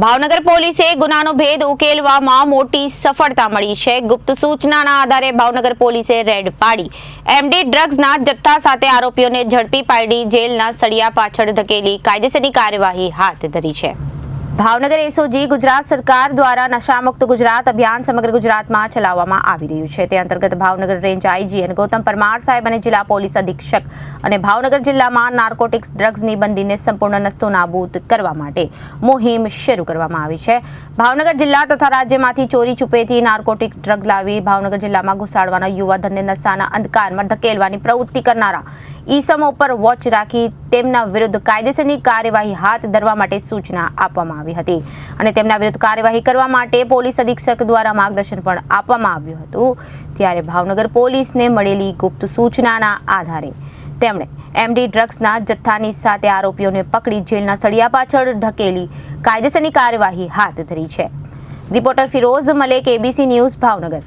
ભાવનગર પોલીસે ગુનાનો ભેદ ઉકેલવામાં મોટી સફળતા મળી છે. ગુપ્ત સૂચનાના આધારે ભાવનગર પોલીસે રેડ પાડી. એમડી ડ્રગ્સના જથ્થા સાથે આરોપીઓને ઝડપી પાડી. જેલના સળિયા પાછળ ધકેલી કાયદેસરની કાર્યવાહી હાથ ધરી છે. ભાવનગર એસઓજી ગુજરાત સરકાર દ્વારા નશામુક્ત ગુજરાત અભિયાન સમગ્ર ગુજરાતમાં ચલાવવામાં આવી રહ્યું છે. તે અંતર્ગત ભાવનગર રેન્જ આઈજી અને ગૌતમ પરમાર સાહેબ અને જિલ્લા પોલીસ અધિક્ષક અને ભાવનગર જિલ્લામાં નાર્કોટિક્સ ડ્રગ્સની બંદીને સંપૂર્ણ નસ્તો નાબૂદ કરવા માટે મુહિમ શરૂ કરવામાં આવી છે. ભાવનગર જિલ્લા તથા રાજ્યમાંથી ચોરી છુપેથી નાર્કોટિક ડ્રગ લાવી ભાવનગર જિલ્લામાં ઘુસાડવાના યુવાધનને નશાના અંધકારમાં ધકેલવાની પ્રવૃત્તિ કરનારા ઈસમો પર વોચ રાખી તેમના વિરુદ્ધ કાયદેસરની કાર્યવાહી હાથ ધરવા માટે સૂચના આપવામાં આવી હતી. અને તેમના વિરુદ્ધ કાર્યવાહી કરવા માટે પોલીસ અધિક્ષક દ્વારા માર્ગદર્શન પણ આપવામાં આવ્યું હતું. ત્યારે ભાવનગર પોલીસને મળેલી ગુપ્ત સૂચનાના આધારે તેમણે એમડી ડ્રગ્સના જથ્થાની સાથે આરોપીઓને પકડી જેલના સળિયા પાછળ ઢકેલી કાયદેસરની કાર્યવાહી હાથ ધરી છે. Reporter Firoz Malek, ABC news, Bhavnagar.